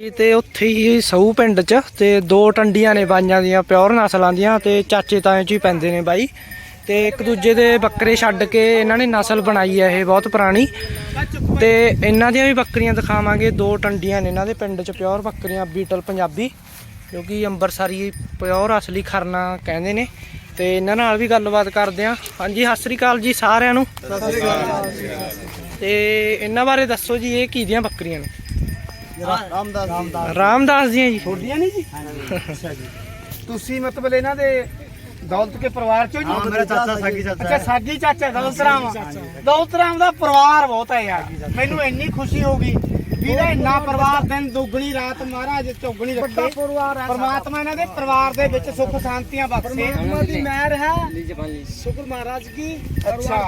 ਤੇ ਉੱਥੇ ਹੀ ਸਊ ਪਿੰਡ 'ਚ ਤੇ ਦੋ ਟੰਡੀਆਂ ਨੇ ਬਾਈਆਂ ਦੀਆਂ ਪਿਓਰ ਨਸਲਾਂ ਦੀਆਂ ਤੇ ਚਾਚੇ ਤਾਏ 'ਚ ਹੀ ਪੈਂਦੇ ਨੇ ਬਾਈ। ਤੇ ਇੱਕ ਦੂਜੇ ਦੇ ਬੱਕਰੇ ਛੱਡ ਕੇ ਇਹਨਾਂ ਨੇ ਨਸਲ ਬਣਾਈ ਹੈ ਇਹ ਬਹੁਤ ਪੁਰਾਣੀ। ਤੇ ਇਹਨਾਂ ਦੀਆਂ ਵੀ ਬੱਕਰੀਆਂ ਦਿਖਾਵਾਂਗੇ ਦੋ ਟੰਡੀਆਂ ਨੇ ਇਹਨਾਂ ਦੇ ਪਿੰਡ 'ਚ ਪਿਓਰ ਬੱਕਰੀਆਂ ਬੀਟਲ ਪੰਜਾਬੀ ਕਿਉਂਕਿ ਅੰਬਰਸਰੀ ਪਿਓਰ ਅਸਲੀ ਖਰਨਾ ਕਹਿੰਦੇ ਨੇ। ਤੇ ਇਹਨਾਂ ਨਾਲ ਵੀ ਗੱਲਬਾਤ ਕਰਦੇ ਆਂ। ਹਾਂਜੀ ਸਤਿ ਸ੍ਰੀ ਅਕਾਲ ਜੀ ਸਾਰਿਆਂ ਨੂੰ। ਤੇ ਇਹਨਾਂ ਬਾਰੇ ਦੱਸੋ ਜੀ ਇਹ ਕੀ ਦੀਆਂ ਬੱਕਰੀਆਂ ਨੇ? ਰਾਮਦਾਸ ਰਾਮਦਾਸ ਰਾਮਦਾਸ ਦੀਆਂ ਜੀ। ਛੋਡੀਆਂ ਨਹੀਂ ਜੀ? ਅੱਛਾ ਜੀ। ਤੁਸੀਂ ਮਤਲਬ ਇਹਨਾਂ ਦੇ ਦੌਲਤ ਕੇ ਪਰਿਵਾਰ ਚੋਂ ਜੀ? ਮੇਰਾ ਚਾਚਾ ਸਾਗੀ ਚਾਚਾ ਅੱਛਾ ਸਾਗੀ ਚਾਚਾ ਦੌਲਤ ਰਾਮ ਦੌਲਤ ਰਾਮ ਦਾ ਪਰਿਵਾਰ ਬਹੁਤ ਹੈ ਯਾਰ। ਮੈਨੂੰ ਇੰਨੀ ਖੁਸ਼ੀ ਹੋ ਗਈ ਵੀ ਇਹਦਾ ਇੰਨਾ ਪਰਿਵਾਰ ਦਿਨ ਦੁੱਗਣੀ ਰਾਤ ਮਹਾਰਾਜ ਚੌਗਣੀ ਰੱਖੇ। ਪਰਮਾਤਮਾ ਇਹਨਾਂ ਦੇ ਪਰਿਵਾਰ ਦੇ ਵਿੱਚ ਸੁੱਖ ਸ਼ਾਂਤੀਆਂ ਬਖਸ਼ੇ। ਪਰਮਾਤਮਾ ਦੀ ਮਿਹਰ ਹੈ। ਸ਼ੁਕਰ ਮਹਾਰਾਜ ਕੀ। ਅੱਛਾ।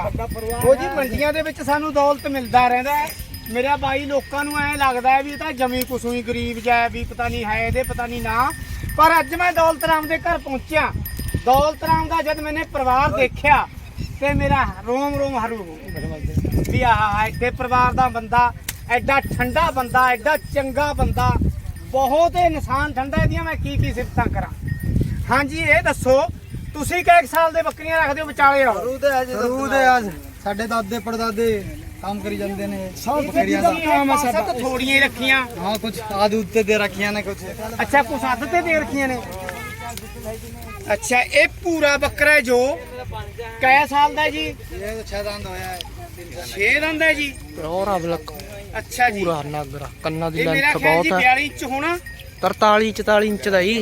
ਉਹ ਜੀ ਮੰਡੀਆਂ ਦੇ ਵਿੱਚ ਸਾਨੂੰ ਦੌਲਤ ਮਿਲਦਾ ਰਹਿੰਦਾ ਹੈ। ਮੇਰਾ ਬਾਈ ਲੋਕਾਂ ਨੂੰ ਐ ਲੱਗਦਾ ਹੈ ਵੀ ਇਹ ਤਾਂ ਜਮੀ ਕੁਸੂ ਹੀ ਗਰੀਬ ਜੈ ਵੀ ਪਤਾ ਨਹੀਂ ਹੈ ਇਹਦੇ ਪਤਾ ਨਹੀਂ ਨਾ। ਪਰ ਅੱਜ ਮੈਂ ਦੌਲਤ ਰਾਮ ਦੇ ਘਰ ਪਹੁੰਚਿਆ। ਦੌਲਤ ਰਾਮ ਦਾ ਜਦ ਮੈਨੇ ਪਰਿਵਾਰ ਦੇਖਿਆ ਤੇ ਮੇਰਾ ਰੋਮ ਰੋਮ ਹਰੂ ਹੋ ਗਿਆ। ਵੀ ਆਹ ਐਡੇ ਪਰਿਵਾਰ ਦਾ ਬੰਦਾ ਐਡਾ ਠੰਡਾ ਬੰਦਾ ਐਡਾ ਚੰਗਾ ਬੰਦਾ ਬਹੁਤ ਇਨਸਾਨ ਠੰਡਾ ਇਹਦੀਆਂ ਮੈਂ ਕੀ ਕੀ ਸਿਫਤਾਂ ਕਰਾਂ। ਹਾਂਜੀ ਇਹ ਦੱਸੋ ਤੁਸੀਂ ਕਿੰਨੇ ਕੁ ਸਾਲ ਦੇ ਬੱਕਰੀਆਂ ਰੱਖਦੇ ਹੋ? ਵਿਚਾਲੇ ਰਹੋ। ਰੂ ਦੇ ਅੱਜ ਰੂ ਦੇ ਅੱਜ ਸਾਡੇ ਦਾਦੇ ਪੜਦਾਦੇ। ਕੰਮ ਕਰੀ ਜਾਂਦੇ ਨੇ। ਬੱਕਰੀਆਂ ਦਾ ਸਭ। ਥੋੜੀਆਂ ਹੀ ਰੱਖੀਆਂ। ਹਾਂ ਕੁਝ ਆਦ ਉੱਤੇ ਦੇ ਰੱਖੀਆਂ ਨੇ ਕੁਝ ਅੱਛਾ ਕੁਛ ਹੱਦ ਤੇ ਦੇ ਰੱਖੀਆਂ ਨੇ। ਅੱਛਾ ਇਹ ਪੂਰਾ ਬੱਕਰਾ ਹੈ ਜੋ ਕੈ ਸਾਲ ਦਾ ਹੈ ਜੀ? ਇਹ ਛੇ ਦੰਦ ਹੋਇਆ ਹੈ। 6 ਦੰਦ ਹੈ ਜੀ? ਪਿਓਰ ਅਬਲਕ ਅੱਛਾ ਜੀ। ਪੂਰਾ ਨਾਗਰਾ ਕੰਨਾਂ ਦੀ ਇਹ ਮੇਰਾ ਲੈਂਥ ਖਿਆਲ ਜੀ ਬਹੁਤ ਹੈ। 42 ਇੰਚ ਹੋਣਾ। 43 44 ਇੰਚ ਦਾ ਹੀ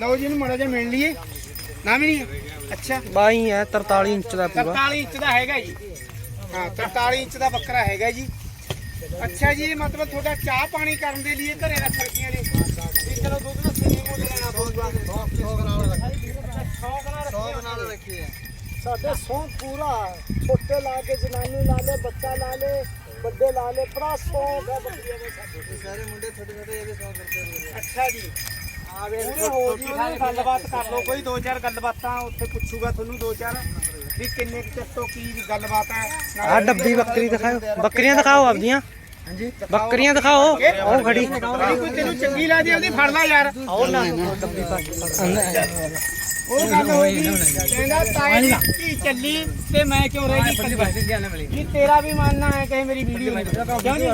ਲਓ ਜੀ ਇਹਨੂੰ ਮੜਾ ਜਿਹਾ ਮਿਲ ਲਈਏ। ਨਾ ਵੀ ਨਹੀਂ ਅੱਛਾ। ਬਾਈ ਹੈ 43 ਇੰਚ ਦਾ ਪੂਰਾ। 43 ਇੰਚ ਦਾ ਹੈਗਾ ਜੀ। ਹਾਂ 43 ਇੰਚ ਦਾ ਬੱਕਰਾ ਹੈਗਾ ਜੀ। ਅੱਛਾ ਜੀ ਇਹ ਮਤਲਬ ਤੁਹਾਡਾ ਚਾਹ ਪਾਣੀ ਕਰਨ ਦੇ ਲਈ ਘਰੇ ਰੱਖ ਰੱਖੀਆਂ ਨੇ। ਵੀ ਚਲੋ ਦੁੱਧ ਦਾ ਸਨੀ ਮੁੱਲ ਲੈਣਾ ਪਊਗਾ 100 ਗ੍ਰਾਮ ਰੱਖੀ ਸ਼ੌਕ ਨਾਲ 100 ਰੱਖੀਆਂ ਗ੍ਰਾਮ ਰੱਖੀ ਹੈ। ਸਾਡੇ ਸੌਂ ਪੂਰਾ ਛੋਟੇ ਲਾ ਕੇ ਜਨਾਨੀ ਲਾ ਲੇ ਬੱਚਾ ਲਾ ਲੇ ਵੱਡੇ ਲਾ ਲੇ ਬੜਾ ਸ਼ੌਕ ਹੈ ਬੱਕਰੀਆਂ ਦੇ ਸਾਡੇ ਸਾਰੇ ਮੁੰਡੇ ਛੋਟੇ ਛੋਟੇ ਇਹਦੇ 100 ਕਰਦੇ ਅੱਛਾ ਜੀ। ਆ ਵੇ ਹੋ ਜੀ ਉਹਨਾਂ ਨਾਲ ਗੱਲਬਾਤ ਕਰ ਲਓ ਕੋਈ ਦੋ ਚਾਰ ਗੱਲਬਾਤਾਂ ਉੱਥੇ ਪੁੱਛੂਗਾ ਤੁਹਾਨੂੰ ਦੋ ਚਾਰ ਵੀ ਕਿੰਨੇ ਕੁ ਚਿਰ ਤੋਂ ਕੀ ਗੱਲਬਾਤ ਹੈ। ਆ ਡੱਬੀ ਬੱਕਰੀ ਦਿਖਾਓ। ਬੱਕਰੀਆਂ ਦਿਖਾਓ ਆਪਦੀਆਂ। ਹਾਂਜੀ। ਬੱਕਰੀਆਂ ਦਿਖਾਓ। ਉਹ ਖੜੀ। ਕੋਈ ਤੈਨੂੰ ਚੰਗੀ ਲੱਗਦੀ ਉਹਦੀ ਫੜ ਲੈ ਯਾਰ। ਉਹ ਨਾ। ਡੱਬੀ ਉਹ ਗੱਲ ਹੋਈ ਕਹਿੰਦਾ ਤਾਏ ਧੀ ਚੱਲੀ ਤੇ ਮੈਂ ਕਿਉਂ ਰਹਿ ਗਈ ਜੀ ਤੇਰਾ ਵੀ ਮੰਨਣਾ ਹੈ ਕਿ ਮੇਰੀ ਵੀਡੀਓ ਕਿਉਂ ਨਹੀਂ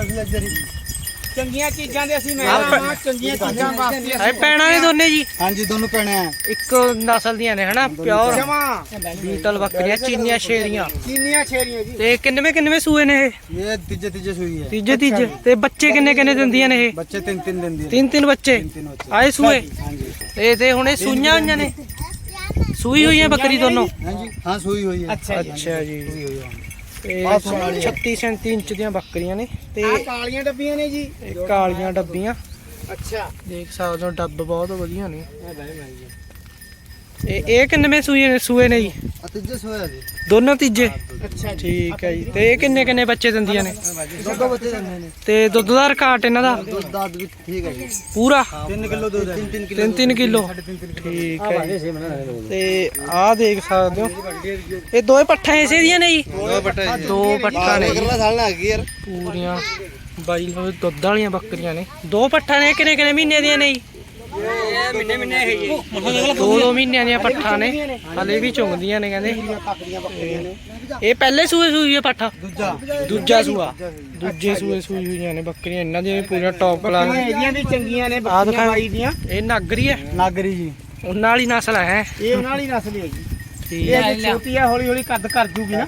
ਚੰਗੀਆਂ ਚੀਜ਼ਾਂ ਦੇ ਅਸੀਂ ਮੈਂ ਆਵਾਂ ਚੰਗੀਆਂ ਚੀਜ਼ਾਂ ਵਾਸਤੇ ਇਹ ਪੈਣਾ ਨੇ ਦੋਨੇ ਜੀ। ਹਾਂਜੀ ਦੋਨੋਂ ਪੈਣੇ ਇੱਕ ਨਸਲ ਦੀਆਂ ਨੇ ਹਨਾ? ਪਿਓਰ ਜਮਾ। ਬੀਟਲ ਬੱਕਰੀਆਂ ਚੀਨੀਆਂ ਸ਼ੇਰੀਆਂ ਚੀਨੀਆਂ ਛੇਰੀਆਂ ਜੀ। ਤੇ ਕਿੰਨਵੇਂ ਕਿੰਨਵੇਂ ਸੂਏ ਨੇ ਇਹ? ਇਹ ਤੀਜੇ ਤੀਜੇ ਸੂਈ ਹੈ ਤੀਜੇ ਤੀਜੇ। ਤੇ ਬੱਚੇ ਕਿੰਨੇ ਕਿੰਨੇ ਦਿੰਦੀਆਂ ਨੇ ਇਹ? ਬੱਚੇ ਤਿੰਨ ਤਿੰਨ ਦਿੰਦੀ ਤਿੰਨ ਤਿੰਨ ਬੱਚੇ? ਤਿੰਨ ਬੱਚੇ। ਆਏ ਸੂਏ? ਹਾਂਜੀ। ਤੇ ਤੇ ਹੁਣ ਇਹ ਸੂਈਆਂ ਹੋਈਆਂ ਨੇ? ਸੂਈ ਹੋਈਆਂ ਬੱਕਰੀ ਦੋਨੋਂ? ਹਾਂਜੀ ਹਾਂ ਸੂਈ ਹੋਈ ਹੈ ਅੱਛਾ ਜੀ। ਸੂਈ ਹੋਈ ਹੈ ਤੇ ਆਹ ਸੂਣ ਵਾਲੀ ਹੈ। 36 37 ਇੰਚ ਦੀਆਂ ਬੱਕਰੀਆਂ ਨੇ ਤੇ ਆ ਕਾਲੀਆਂ ਡੱਬੀਆਂ ਨੇ ਜੀ। ਇਹ ਕਾਲੀਆਂ ਡੱਬੀਆਂ। ਅੱਛਾ। ਦੇਖ ਸਕਦੇ ਹੋ ਡੱਬ ਬਹੁਤ ਵਧੀਆ ਨੇ। ਤੇ ਇਹ ਕਿੰਨਵੇਂ ਸੂਏ ਨੇ? ਸੂਏ ਨੇ ਜੀ। ਆ ਤੀਜੇ ਸੂਆ ਜੀ। ਦੋਨੋਂ ਤੀਜੇ? ਅੱਛਾ ਜੀ। ਠੀਕ ਹੈ ਜੀ। ਤੇ ਇਹ ਕਿੰਨੇ ਕਿੰਨੇ ਬੱਚੇ ਦਿੰਦੀਆਂ ਨੇ? ਦੋ ਬੱਚੇ ਦਿੰਦੇ ਨੇ। ਤੇ ਦੁੱਧ ਦਾ ਰਿਕਾਰਡ ਇਹਨਾਂ ਦਾ? ਦੁੱਧ ਦਾਦ ਵੀ ਠੀਕ ਹੈ ਜੀ। ਪੂਰਾ? 3 ਕਿਲੋ ਦੁੱਧ ਹੈ। 3 ਕਿਲੋ 3 3 ਕਿਲੋ। ਠੀਕ ਹੈ। ਤੇ ਆਹ ਦੇਖ ਸਕਦੇ ਹੋ। ਇਹ ਦੋਏ ਪੱਠਾਂ ਇਸੇ ਦੀਆਂ ਨੇ ਜੀ? ਦੋ ਬੱਟੇ ਦੋ ਪੱਠਾਂ ਨੇ ਪੂਰੀਆਂ। ਬਾਈ ਲੋ ਦੁੱਧ ਵਾਲੀਆਂ ਬੱਕਰੀਆਂ ਨੇ। ਦੋ ਪੱਠਾਂ ਨੇ ਕਿੰਨੇ ਕਿੰਨੇ ਮਹੀਨੇ ਦੀਆਂ ਨੇ ਜੀ? ਮਹੀਨੇ ਮਹੀਨੇ ਹੈਗੀ ਦੋ ਦੋ ਮਹੀਨਿਆਂ ਦੀਆਂ ਪੱਠਾਂ ਨੇ। ਹਲੇ ਵੀ ਚੁੰਗਦੀਆਂ ਨੇ ਕਹਿੰਦੇ। ਇਹ ਪਹਿਲੇ ਸੂਏ ਸੂਈ ਹੈ ਪੱਠਾ? ਦੂਜਾ। ਦੂਜਾ ਸੂਆ। ਦੂਜੇ ਸੂਏ ਸੂਈ ਹੋਈਆਂ ਨੇ ਬੱਕਰੀਆਂ। ਇਹਨਾਂ ਦੀਆਂ ਵੀ ਪੂਰੀਆਂ ਟੌਪ ਕਲਾਸ ਇਹਦੀਆਂ ਵੀ ਚੰਗੀਆਂ ਨੇ ਆਹ ਬੱਕਰੀਆਂ ਦਿਖਾਓ। ਦੀਆਂ। ਇਹ ਨਾਗਰੀ ਹੈ ਨਾਗਰੀ ਜੀ। ਉਹਨਾਂ ਵਾਲੀ ਨਸਲ ਹੈ। ਇਹ ਉਹਨਾਂ ਵਾਲੀ ਨਸਲ ਹੈਗੀ ਠੀਕ ਇਹ ਹੈ ਅਜੇ ਛੋਟੀ ਆ ਹੌਲੀ ਹੌਲੀ ਕੱਦ ਕਰ ਜੂਗੀ ਨਾ।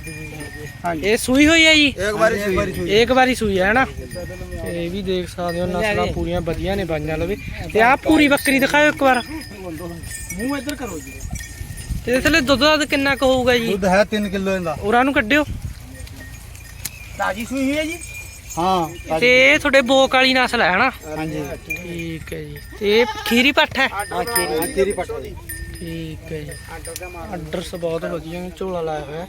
ਹਾਂਜੀ ਇਹ ਸੂਈ ਹੋਈ ਹੈ ਜੀ? ਇੱਕ ਵਾਰੀ ਸੂਈ। ਇੱਕ ਵਾਰੀ ਸੂਈ ਹੈ ਨਾ? ਇਹ ਵੀ ਦੇਖ ਸਕਦੇ ਹੋ ਨਸਲਾਂ ਪੂਰੀਆਂ ਵਧੀਆ ਨੇ ਬਾਈਆਂ ਲਵੇ। ਤੇ ਆਹ ਪੂਰੀ ਬੱਕਰੀ ਦਿਖਾਓ ਇੱਕ ਵਾਰ। ਮੂੰਹ ਇੱਧਰ ਕਰੋ ਜੀ। ਤੇ ਇਸ ਲਈ ਦੁੱਧ ਦਾ ਕਿੰਨਾ ਕੁ ਹੋਊਗਾ ਜੀ? ਦੁੱਧ ਹੈ 3 ਕਿਲੋ ਇਹਦਾ। ਉਹਨਾਂ ਨੂੰ ਕੱਢਿਓ। ਤਾਜੀ ਸੂਈ ਹੈ ਜੀ? ਹਾਂ ਤੇ ਇਹ ਤੁਹਾਡੇ ਬੋਕ ਵਾਲੀ ਨਸਲ ਹੈ ਨਾ ਹਾਂਜੀ। ਠੀਕ ਹੈ ਜੀ। ਤੇ ਇਹ ਖੀਰੀ ਪੱਠ ਹੈ? ਹਾਂ ਤੇਰੀ ਪੱਟਾ ਜੀ। ਠੀਕ ਹੈ ਜੀ। ਐਡਰੈਸ ਬਹੁਤ ਵਧੀਆ ਨੇ ਝੋਲਾ ਲਾਇਆ ਹੋਇਆ। ਹੈ।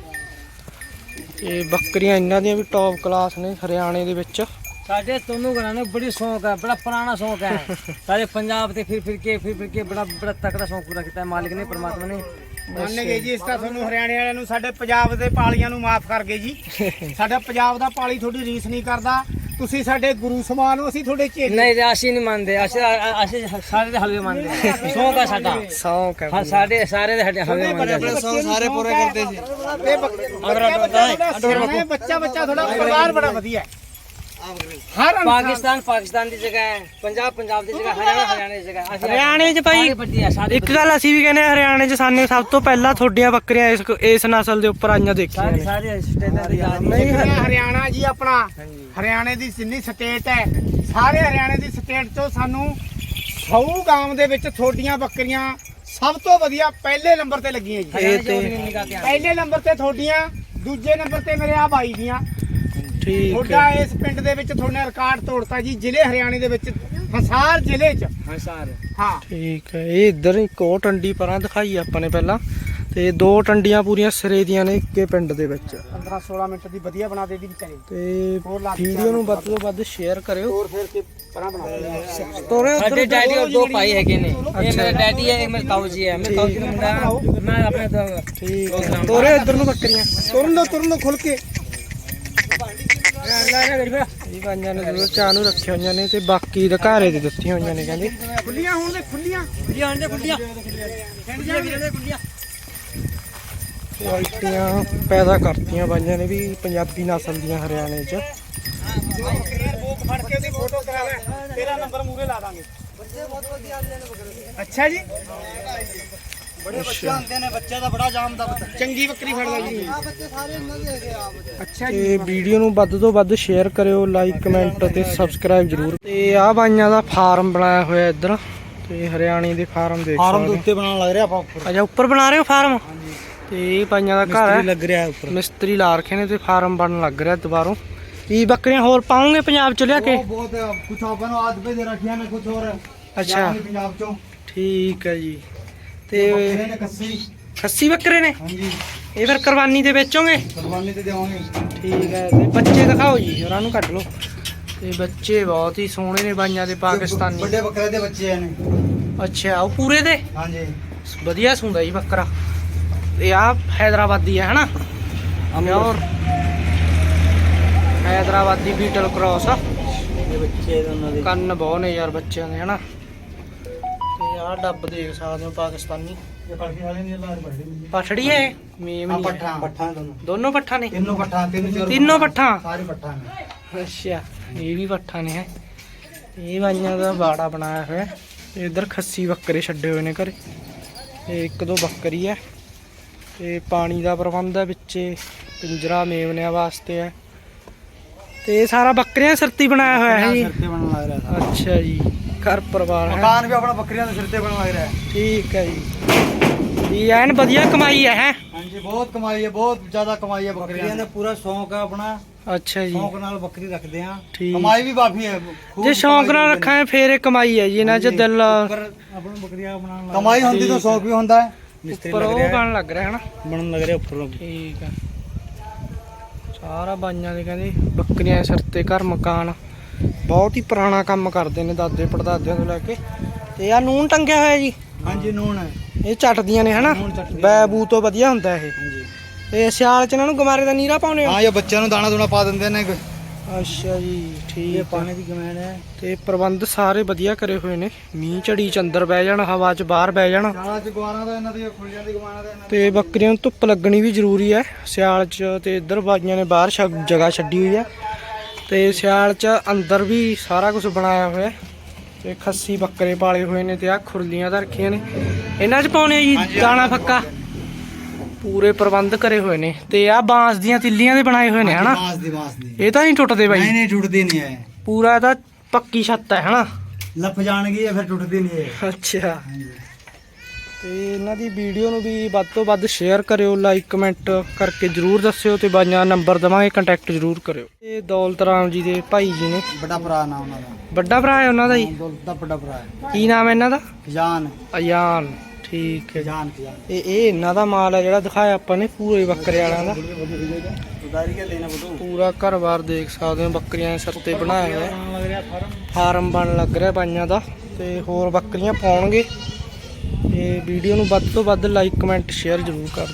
ਤੇ ਬੱਕਰੀਆਂ ਇਹਨਾਂ ਦੀਆਂ ਵੀ ਟੌਪ ਕਲਾਸ ਨੇ ਹਰਿਆਣੇ ਦੇ ਵਿੱਚ। ਸਾਡੇ ਦੋਨੋਂ ਘਰਾਂ ਨੂੰ ਬੜੀ ਸ਼ੌਕ ਹੈ ਬੜਾ ਪੁਰਾਣਾ ਸ਼ੌਕ ਹੈ। ਸਾਰੇ ਪੰਜਾਬ ਤੇ ਫਿਰ ਫਿਰ ਕੇ ਫਿਰ ਫਿਰ ਕੇ ਬੜਾ ਬੜਾ ਤਕੜਾ ਸ਼ੌਕ ਪੂਰਾ ਕੀਤਾ ਹੈ ਮਾਲਿਕ ਨੇ ਪ੍ਰਮਾਤਮਾ ਨੇ। ਮੰਨ ਗਏ ਜੀ ਇਸ ਤਾਂ ਤੁਹਾਨੂੰ ਹਰਿਆਣੇ ਵਾਲਿਆਂ ਨੂੰ ਸਾਡੇ ਪੰਜਾਬ ਦੇ ਪਾਲੀਆਂ ਨੂੰ ਮਾਫ ਕਰ ਗਏ ਜੀ। ਸਾਡਾ ਪੰਜਾਬ ਦਾ ਪਾਲੀ ਤੁਹਾਡੀ ਰੀਸ ਨਹੀਂ ਕਰਦਾ। ਤੁਸੀਂ ਸਾਡੇ ਗੁਰੂ ਸਮਾਨ ਹੋ ਅਸੀਂ ਤੁਹਾਡੇ ਚੇਲੇ ਨਹੀਂ ਤੇ ਅਸੀਂ ਨਹੀਂ ਮੰਨਦੇ ਅਸੀਂ ਅਸੀਂ ਸਾਰੇ ਦੇ ਹਲਵੇ ਮੰਨਦੇ। ਸ਼ੌਂਕ ਹੈ ਸਾਡਾ। ਸੌਂਕ ਹੈ ਹਾਂ ਸਾਡੇ ਸਾਰੇ ਦੇ ਸਾਡੇ ਹਲਵੇ ਮੰਨਦੇ ਹਾਂ। ਸਾਰੇ ਪੂਰੇ ਕਰਦੇ ਸੀ। ਇਹ ਬੱਚਾ ਬੱਚਾ ਬੱਚਾ ਥੋੜਾ ਪਰਿਵਾਰ ਬੜਾ ਵਧੀਆ ਹੈ। ਹਰ ਪਾਕਿਸਤਾਨ ਪਾਕਿਸਤਾਨ ਦੀ ਜਗ੍ਹਾ ਹੈ ਪੰਜਾਬ ਪੰਜਾਬ ਦੀ ਜਗ੍ਹਾ ਹਰਿਆਣਾ ਹਰਿਆਣਾ ਦੀ ਜਗ੍ਹਾ ਅਸੀਂ ਹਰਿਆਣੇ 'ਚ ਭਾਈ ਸਾਰੇ ਵੱਡੀ ਹੈ ਸਾਰੇ ਇੱਕ ਗੱਲ ਅਸੀਂ ਵੀ ਕਹਿੰਦੇ ਹਾਂ, ਹਰਿਆਣੇ 'ਚ ਸਾਨੇ ਸਭ ਤੋਂ ਪਹਿਲਾਂ ਤੁਹਾਡੀਆਂ ਬੱਕਰੀਆਂ ਇਸ ਇਸ ਨਸਲ ਦੇ ਉੱਪਰ ਆਈਆਂ ਦੇਖੀਆਂ ਸਾਰੇ ਨੇ। ਸਾਰੇ ਸਟੇਟਾਂ ਦੀ ਯਾਦ ਨਹੀਂ ਹਰਿਆਣਾ ਹਰਿਆਣਾ ਜੀ ਆਪਣਾ। ਹਰਿਆਣੇ ਦੀ ਜਿੰਨੀ ਸਟੇਟ ਹੈ ਸਾਰੇ ਹਰਿਆਣੇ ਦੀ ਸਟੇਟ ਚੋਂ ਸਾਨੂੰ ਸੌ ਗਾਮ ਦੇ ਵਿੱਚ ਤੁਹਾਡੀਆਂ ਬੱਕਰੀਆਂ ਸਭ ਤੋਂ ਵਧੀਆ ਪਹਿਲੇ ਨੰਬਰ ਤੇ ਲੱਗੀਆਂ ਜੀ। ਇਹ ਤੇ ਪਹਿਲੇ ਨੰਬਰ ਤੇ ਤੁਹਾਡੀਆਂ ਦੂਜੇ ਨੰਬਰ ਤੇ ਮੇਰੇ ਆ ਬਾਈ ਦੀਆਂ। ਠੀਕ ਤੁਹਾਡਾ ਹੈ। ਇਸ ਪਿੰਡ ਦੇ ਵਿੱਚ ਤੁਹਾਨੇ ਰਿਕਾਰਡ ਤੋੜਤਾ ਜੀ ਜ਼ਿਲ੍ਹੇ ਹਰਿਆਣੇ ਦੇ ਵਿੱਚ ਹਸਾਰ ਜ਼ਿਲ੍ਹੇ 'ਚ। ਹਾਂ ਸਾਰੇ ਹਾਂ। ਠੀਕ ਹੈ ਇਹ ਇੱਧਰ ਇੱਕ ਉਹ ਟੰਡੀ ਪਰਾਂ ਦਿਖਾਈ ਆਪਾਂ ਨੇ ਪਹਿਲਾਂ। ਤੇ ਦੋ ਟੰਡੀਆਂ ਪੂਰੀਆਂ ਸਿਰੇ ਦੀਆਂ ਨੇ ਇੱਕੇ ਪਿੰਡ ਦੇ ਵਿੱਚ। 15 16 ਮਿੰਟ ਦੀ ਵਧੀਆ ਬਣਾ ਦੇ ਦੀ ਵਿਚਾਰੇ ਤੇ ਹੋਰ ਲੱਗ ਵੀਡੀਓ ਨੂੰ ਵੱਧ ਤੋਂ ਵੱਧ ਸ਼ੇਅਰ ਕਰਿਓ। ਤੋਰ ਫੇਰ ਕੇ ਪਰਾਂ ਬਣਾ ਦੇ ਤੋਰੇ ਸਾਡੇ ਡੈਡੀ ਔਰ ਦੋ ਭਾਈ ਹੈਗੇ ਨੇ। ਇਹ ਮੇਰਾ ਡੈਡੀ ਹੈ ਇੱਕ ਮੇਰਾ ਤਾਊ ਜੀ ਹੈ ਮੇਰਾ ਤਾਊ ਜੀ ਦਾ ਮੁੰਡਾ ਹੈ, ਮੈਂ ਆਪਣੇ ਤੋਂ ਠੀਕ ਹੈ। ਤੋਰੇ ਇੱਧਰ ਨੂੰ ਬੱਕਰੀਆਂ। ਤੁਰਨ ਦੋ ਤੁਰਨ ਦੋ ਖੁੱਲ ਕੇ। ਪੰਜਾਂ ਨੇ ਜ਼ਰੂਰ ਚਾਹ ਨੂੰ ਰੱਖੀਆਂ ਹੋਈਆਂ ਨੇ ਤੇ ਬਾਕੀ ਦਕਾਰੇ ਦੇ ਦਿੱਤੀਆਂ ਹੋਈਆਂ ਨੇ ਕਹਿੰਦੇ ਖੁੱਲੀਆਂ ਹੋਣ ਦੇ ਖੁੱਲੀਆਂ ਖੁੱਲੀਆਂ ਆਂਡੇ ਖੁੱਲੀਆਂ ਕੁਆਲਿਟੀਆਂ ਪੈਦਾ ਕਰਤੀਆਂ ਪੰਜਾਂ ਨੇ ਵੀ ਪੰਜਾਬੀ ਨਸਲ ਦੀਆਂ ਹਰਿਆਣੇ 'ਚ ਅੱਛਾ ਜੀ। ਬੜੇ ਬੱਚੇ ਹੁੰਦੇ ਨੇ ਬੱਚੇ ਦਾ ਬੜਾ ਜਾਮ ਦਾ ਬੱਚਾ ਚੰਗੀ ਬੱਕਰੀ ਫੜਦਾ ਜੀ। ਆ ਬੱਚੇ ਸਾਰੇ ਇਹਨਾਂ ਦੇ ਹੈਗੇ ਆ ਬੱਚੇ। ਅੱਛਾ ਜੀ। ਤੇ ਵੀਡੀਓ ਨੂੰ ਵੱਧ ਤੋਂ ਵੱਧ ਸ਼ੇਅਰ ਕਰਿਓ ਲਾਈਕ ਕਮੈਂਟ ਤੇ ਸਬਸਕ੍ਰਾਈਬ ਜ਼ਰੂਰ। ਤੇ ਆਹ ਬਾਈਆਂ ਦਾ ਫਾਰਮ ਬਣਾਇਆ ਹੋਇਆ ਇੱਧਰ। ਤੇ ਹਰਿਆਣੇ ਦੇ ਫਾਰਮ ਦੇਖ ਫਾਰਮ ਦੇ ਉੱਤੇ ਬਣਾਉਣ ਲੱਗ ਰਿਹਾ ਆਪਾਂ ਉੱਪਰ। ਅੱਛਾ ਉੱਪਰ ਬਣਾ ਰਹੇ ਹੋ ਫਾਰਮ ਤੇ ਇਹ ਬਾਈਆਂ ਦਾ ਘਰ ਹੈ। ਲੱਗ ਰਿਹਾ ਉੱਪਰ। ਮਿਸਤਰੀ ਲਾ ਰੱਖੇ ਨੇ ਤੇ ਫਾਰਮ ਬਣਨ ਲੱਗ ਰਿਹਾ ਦੁਬਾਰੋਂ। ਕੀ ਬੱਕਰੀਆਂ ਹੋਰ ਪਾਉਂਗੇ ਪੰਜਾਬ ਚ ਲਿਆ ਕੇ? ਬਹੁਤ ਕੁਝ ਆਪਾਂ ਨੂੰ ਆਜ ਭੇਜ ਰੱਖਿਆ ਨੇ ਕੁਝ ਹੋਰ ਅੱਛਾ। ਪੰਜਾਬ ਚੋਂ। ਠੀਕ ਹੈ ਜੀ। ਤੇ ਤੇ ਨੇ ਕੱਸੀ। ਖੱਸੀ ਬੱਕਰੇ ਨੇ? ਹਾਂਜੀ। ਇਹ ਫਿਰ ਕੁਰਬਾਨੀ ਤੇ ਵੇਚੋਗੇ ਕੁਰਬਾਨੀ ਤੇ ਦੇਵਾਂਗੇ ਠੀਕ ਹੈ ਤੇ ਬੱਚੇ ਦਿਖਾਓ ਜੀ ਉਹਨਾਂ ਨੂੰ ਕੱਢ ਲਓ। ਤੇ ਬੱਚੇ ਬਹੁਤ ਹੀ ਸੋਹਣੇ ਨੇ ਬਾਈਆਂ ਦੇ ਪਾਕਿਸਤਾਨੀ। ਵੱਡੇ ਬੱਕਰੇ ਦੇ ਬੱਚੇ ਨੇ। ਅੱਛਾ ਉਹ ਪੂਰੇ ਦੇ? ਹਾਂਜੀ। ਵਧੀਆ ਸੁੰਦਾ ਜੀ ਬੱਕਰਾ। ਇਹ ਆ ਹੈਦਰਾਬਾਦੀ ਹੈ ਹਨਾ? ਪਿਓਰ। ਹੈਦਰਾਬਾਦੀ ਬੀਟਲ ਕ੍ਰਾਸ ਆ। ਇਹ ਬੱਚੇ ਉਹਨਾਂ ਦੇ। ਕੰਨ ਬਹੁਤ ਨੇ ਯਾਰ ਬੱਚਿਆਂ ਦੇ ਹਨਾ? ਆਹ ਡੱਬ ਦੇਖ ਸਕਦੇ ਹੋ ਪਾਕਿਸਤਾਨੀ। ਇਹ ਵਾਲੇ ਨਹੀਂ ਲਾਰ ਵੱਡੇ ਨੇ ਪਠੜੀ ਹੈ ਮੇਮ ਆ ਨਹੀਂ ਹੈ। ਪੱਠਾ ਪੱਠਾ ਦੋਨੋਂ। ਦੋਨੋਂ ਪੱਠਾ ਨੇ? ਤਿੰਨੋਂ ਪੱਠਾ ਤਿੰਨ ਚਾਰ ਤਿੰਨੋਂ ਪੱਠਾ? ਸਾਰੇ ਪੱਠਾ ਨੇ। ਅੱਛਾ ਇਹ ਵੀ ਪੱਠਾ ਨੇ ਹੈ। ਇਹ ਬਾਈਆਂ ਦਾ ਬਾੜਾ ਬਣਾਇਆ ਹੋਇਆ ਤੇ ਇਧਰ ਖੱਸੀ ਬੱਕਰੇ ਛੱਡੇ ਹੋਏ ਨੇ ਘਰੇ। ਤੇ ਇੱਕ ਦੋ ਬੱਕਰੀ ਹੈ। ਤੇ ਪਾਣੀ ਦਾ ਪ੍ਰਬੰਧ ਹੈ ਵਿੱਚੇ ਪਿੰਜਰਾ ਮੇਮਨਿਆਂ ਵਾਸਤੇ ਹੈ। ਤੇ ਇਹ ਸਾਰਾ ਬੱਕਰੀਆਂ ਸਰਤੀ ਬਣਾਇਆ ਹੋਇਆ ਹੈ ਜੀ। ਸਿਰ ਤੇ ਬਣਨ ਲੱਗ ਰਿਹਾ ਸਾਰਾ। ਅੱਛਾ ਜੀ। ਘਰ ਪਰਿਵਾਰ ਹੈ। ਮਕਾਨ ਵੀ ਆਪਣਾ ਬੱਕਰੀਆਂ ਦੇ ਸਿਰ ਤੇ ਬਣਨ ਲੱਗ ਰਿਹਾ ਹੈ। ਠੀਕ ਹੈ ਜੀ। ਵੀ ਐਨ ਵਧੀਆ ਕਮਾਈ ਹੈ ਹੈ? ਹਾਂਜੀ ਬਹੁਤ ਕਮਾਈ ਹੈ ਬਹੁਤ ਜ਼ਿਆਦਾ ਕਮਾਈ ਹੈ ਬੱਕਰੀਆਂ ਦਾ ਪੂਰਾ ਸ਼ੌਂਕ ਹੈ ਆਪਣਾ। ਅੱਛਾ ਜੀ। ਸ਼ੌਂਕ ਨਾਲ ਬੱਕਰੀ ਰੱਖਦੇ ਆ। ਕਮਾਈ ਵੀ ਕਾਫੀ ਹੈ ਜੇ ਸ਼ੌਂਕ ਨਾਲ ਰੱਖਾਂ ਫੇਰ ਇਹ ਕਮਾਈ ਹੈ ਜੀ ਇਹਨਾਂ 'ਚ ਦਿਲ ਆਪਣਾ ਬੱਕਰੀਆਂ ਬਣਾਉਣ ਲੱਗ ਕਮਾਈ ਹੁੰਦੀ ਤਾਂ ਸ਼ੌਂਕ ਵੀ ਹੁੰਦਾ ਹੈ। ਉੱਪਰ ਉਹ ਬਣ ਲੱਗ ਰਿਹਾ ਹਨਾ? ਬਣਨ ਲੱਗ ਰਿਹਾ ਉੱਪਰ। ਠੀਕ ਆ ਸਾਰਾ ਬਾਈਆਂ ਦੇ ਕਹਿੰਦੇ ਬੱਕਰੀਆਂ ਦੇ ਸਿਰ ਤੇ ਘਰ ਮਕਾਨ। ਬਹੁਤ ਹੀ ਪੁਰਾਣਾ ਕੰਮ ਕਰਦੇ ਨੇ ਦਾਦੇ ਪੜਦਾਦਿਆਂ ਤੋਂ ਲੈ ਕੇ। ਤੇ ਆ ਨੂਨ ਟੰਗਿਆ ਹੋਇਆ ਜੀ। ਹਾਂਜੀ ਹੈ ਇਹ ਚੱਟਦੀਆਂ ਨੇ ਹਨਾ? ਚੱਟਦੀਆਂ। ਬੈਬੂ ਤੋਂ ਵਧੀਆ ਹੁੰਦਾ ਇਹ। ਹਾਂਜੀ। ਤੇ ਸਿਆਲ ਚ ਇਹਨਾਂ ਨੂੰ ਗਮਾਰੇ ਦਾ ਨੀਰਾ ਪਾਉਣੇ ਹੋ? ਹਾਂ ਇਹ ਬੱਚਿਆਂ ਨੂੰ ਦਾਣਾ ਦੂਣਾ ਪਾ ਦਿੰਦੇ ਨੇ ਅੱਛਾ ਜੀ ਠੀਕ ਆ। ਪਾਣੀ ਦੀ ਕਮੈਨ ਹੈ। ਤੇ ਪ੍ਰਬੰਧ ਸਾਰੇ ਵਧੀਆ ਕਰੇ ਹੋਏ ਨੇ। ਮੀਂਹ ਝੜੀ ਚ ਅੰਦਰ ਬਹਿ ਜਾਣ ਹਵਾ ਚ ਬਾਹਰ ਬਹਿ ਜਾਣ। ਨਾਲਾ ਚ ਗਵਾਰਾਂ ਦਾ ਇਹਨਾਂ ਦੀ ਖੁੱਲ ਜਾਂਦੀ ਗਵਾਰਾਂ ਦਾ ਇਹਨਾਂ ਤੇ ਬੱਕਰੀਆਂ ਨੂੰ ਧੁੱਪ ਲੱਗਣੀ ਵੀ ਜ਼ਰੂਰੀ ਹੈ। ਸਿਆਲ 'ਚ ਤੇ ਇੱਧਰ ਬਾਈਆਂ ਨੇ ਬਾਹਰ ਛ- ਜਗ੍ਹਾ ਛੱਡੀ ਹੋਈ ਹੈ। ਤੇ ਸਿਆਲ 'ਚ ਅੰਦਰ ਵੀ ਸਾਰਾ ਕੁਝ ਬਣਾਇਆ ਹੋਇਆ ਹੈ। ਤੇ ਖੱਸੀ ਬੱਕਰੇ ਪਾਲੇ ਹੋਏ ਨੇ ਤੇ ਆ ਖੁਰਲੀਆਂ ਤਾਂ ਰੱਖੀਆਂ ਨੇ। ਇਹਨਾਂ 'ਚ ਪਾਉਣੇ ਜੀ ਦਾਣਾ ਫੱਕਾ। ਪੂਰੇ ਪ੍ਰਬੰਧ ਕਰੇ ਹੋਏ ਨੇ ਤੇ ਆ ਬਾਂਸ ਦੀਆਂ ਤਿੱਲੀਆਂ ਦੇ ਬਣਾਏ ਹੋਏ ਨੇ ਹਨਾ? ਬਾਂਸ ਦੀ ਬਾਂਸ ਦੀ। ਇਹ ਤਾਂ ਨਹੀਂ ਟੁੱਟਦੇ ਬਾਈ। ਨਹੀਂ ਨਹੀਂ ਟੁੱਟਦੀ ਨਹੀਂ ਹੈ ਪੂਰਾ ਤਾਂ ਪੱਕੀ ਛੱਤ ਹੈ ਹਨਾ? ਲੱਪ ਜਾਣਗੀ ਫਿਰ ਟੁੱਟਦੀ ਨਹੀਂ ਹੈ ਅੱਛਾ। ਤੇ ਇਹਨਾਂ ਦੀ ਵੀਡੀਓ ਨੂੰ ਵੀ ਵੱਧ ਤੋਂ ਵੱਧ ਸ਼ੇਅਰ ਕਰਿਓ ਲਾਈਕ ਕਮੈਂਟ ਕਰਕੇ ਜਰੂਰ ਦੱਸਿਓ ਤੇ ਬਾਈਆਂ ਨੰਬਰ ਦਵਾਂਗੇ ਕੰਟੈਕਟ ਜਰੂਰ ਕਰਿਓ। ਇਹ ਦੌਲਤ ਰਾਮ ਜੀ ਦੇ ਭਾਈ ਜੀ ਨੇ। ਵੱਡਾ ਭਰਾ ਨਾ ਉਹਨਾਂ ਦਾ। ਵੱਡਾ ਭਰਾ ਹੈ ਉਹਨਾਂ ਦਾ ਜੀ? ਦੌਲਤ ਦਾ ਵੱਡਾ ਭਰਾ ਹੈ। ਕੀ ਨਾਮ ਹੈ ਇਹਨਾਂ ਦਾ? ਜਾਨ ਅਯਾਨ ਠੀਕ ਹੈ। ਜੀ। ਜਾਨ ਜਾਨ ਇਹ ਇਹ ਇਹਨਾਂ ਦਾ ਮਾਲ ਹੈ ਜਿਹੜਾ ਦਿਖਾਇਆ ਆਪਾਂ ਨੇ ਪੂਰੇ ਬੱਕਰੇ ਵਾਲਿਆਂ ਦਾ। ਪੂਰਾ ਘਰ-ਬਾਰ ਦੇਖ ਸਕਦੇ ਹੋ ਬੱਕਰੀਆਂ ਦੇ ਸਿਰ ਤੇ ਬਣਾਇਆ ਹੋਇਆ। ਫਾਰਮ ਬਣ ਲੱਗ ਰਿਹਾ ਬਾਈਆਂ ਦਾ ਤੇ ਹੋਰ ਬੱਕਰੀਆਂ ਪਾਉਣਗੇ। ਤੇ ਵੀਡੀਓ ਨੂੰ ਵੱਧ ਤੋਂ ਵੱਧ ਲਾਈਕ ਕਮੈਂਟ ਸ਼ੇਅਰ ਜ਼ਰੂਰ ਕਰ